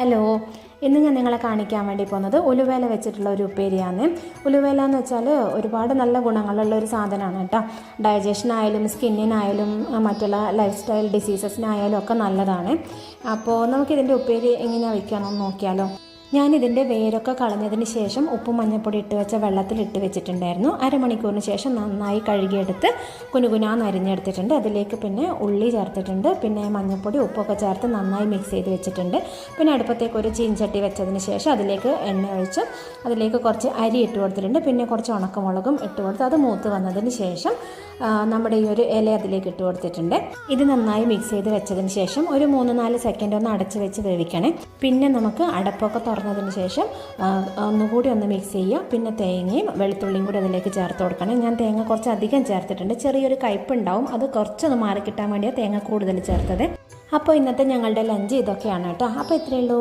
Hello ഇന്ന് ഞാൻ നിങ്ങളെ കാണിക്കാൻ വേണ്ടി പോകുന്നത് ഉലുവേല വെച്ചിട്ടുള്ള ഒരു ഉപ്പേരിയാണ്. ഉലുവേല എന്ന് വെച്ചാൽ ഒരുപാട് നല്ല ഗുണങ്ങളുള്ള ഒരു സാധനമാണ് കേട്ടോ. ഡയജഷനായാലും സ്കിന്നിനായാലും മറ്റുള്ള ലൈഫ് സ്റ്റൈൽ ഡിസീസസിനായാലും ഒക്കെ നല്ലതാണ്. അപ്പോൾ നമുക്കിതിന്റെ ഉപ്പേരി എങ്ങനെയാണ് വയ്ക്കാമെന്ന് നോക്കിയാലോ? ഞാനിതിന്റെ വേരൊക്കെ കളഞ്ഞതിന് ശേഷം ഉപ്പും മഞ്ഞൾപ്പൊടി ഇട്ട് വെച്ച വെള്ളത്തിൽ ഇട്ട് വെച്ചിട്ടുണ്ടായിരുന്നു. അരമണിക്കൂറിന് ശേഷം നന്നായി കഴുകിയെടുത്ത് കുനുകുനാന്ന് അരിഞ്ഞെടുത്തിട്ടുണ്ട്. അതിലേക്ക് പിന്നെ ഉള്ളി ചേർത്തിട്ടുണ്ട്. പിന്നെ മഞ്ഞൾപ്പൊടി ഉപ്പൊക്കെ ചേർത്ത് നന്നായി മിക്സ് ചെയ്ത് വെച്ചിട്ടുണ്ട്. പിന്നെ അടുപ്പത്തേക്ക് ഒരു ചീൻചട്ടി വെച്ചതിന് ശേഷം അതിലേക്ക് എണ്ണ ഒഴിച്ച് അതിലേക്ക് കുറച്ച് അരി ഇട്ട് കൊടുത്തിട്ടുണ്ട്. പിന്നെ കുറച്ച് ഉണക്കമുളകും ഇട്ട് കൊടുത്ത് അത് മൂത്ത് വന്നതിന് ശേഷം നമ്മുടെ ഈ ഒരു ഇല അതിലേക്ക് ഇട്ട് കൊടുത്തിട്ടുണ്ട്. ഇത് നന്നായി മിക്സ് ചെയ്ത് വെച്ചതിന് ശേഷം ഒരു മൂന്ന് നാല് സെക്കൻഡ് ഒന്ന് അടച്ച് വെച്ച് വേവിക്കണേ. പിന്നെ നമുക്ക് അടപ്പൊക്കെ തുറന്നതിന് ശേഷം ഒന്നുകൂടി ഒന്ന് മിക്സ് ചെയ്യുക. പിന്നെ തേങ്ങയും വെളുത്തുള്ളിയും കൂടി അതിലേക്ക് ചേർത്ത് കൊടുക്കണം. ഞാൻ തേങ്ങ കുറച്ച് അധികം ചേർത്തിട്ടുണ്ട്. ചെറിയൊരു കയ്പുണ്ടാവും അത് കുറച്ചൊന്ന് മാറി കിട്ടാൻ വേണ്ടിയാണ് തേങ്ങ കൂടുതൽ ചേർത്തത്. അപ്പോൾ ഇന്നത്തെ ഞങ്ങളുടെ ലഞ്ച് ഇതൊക്കെയാണ് കേട്ടോ. അപ്പോൾ ഇത്രയേ ഉള്ളൂ.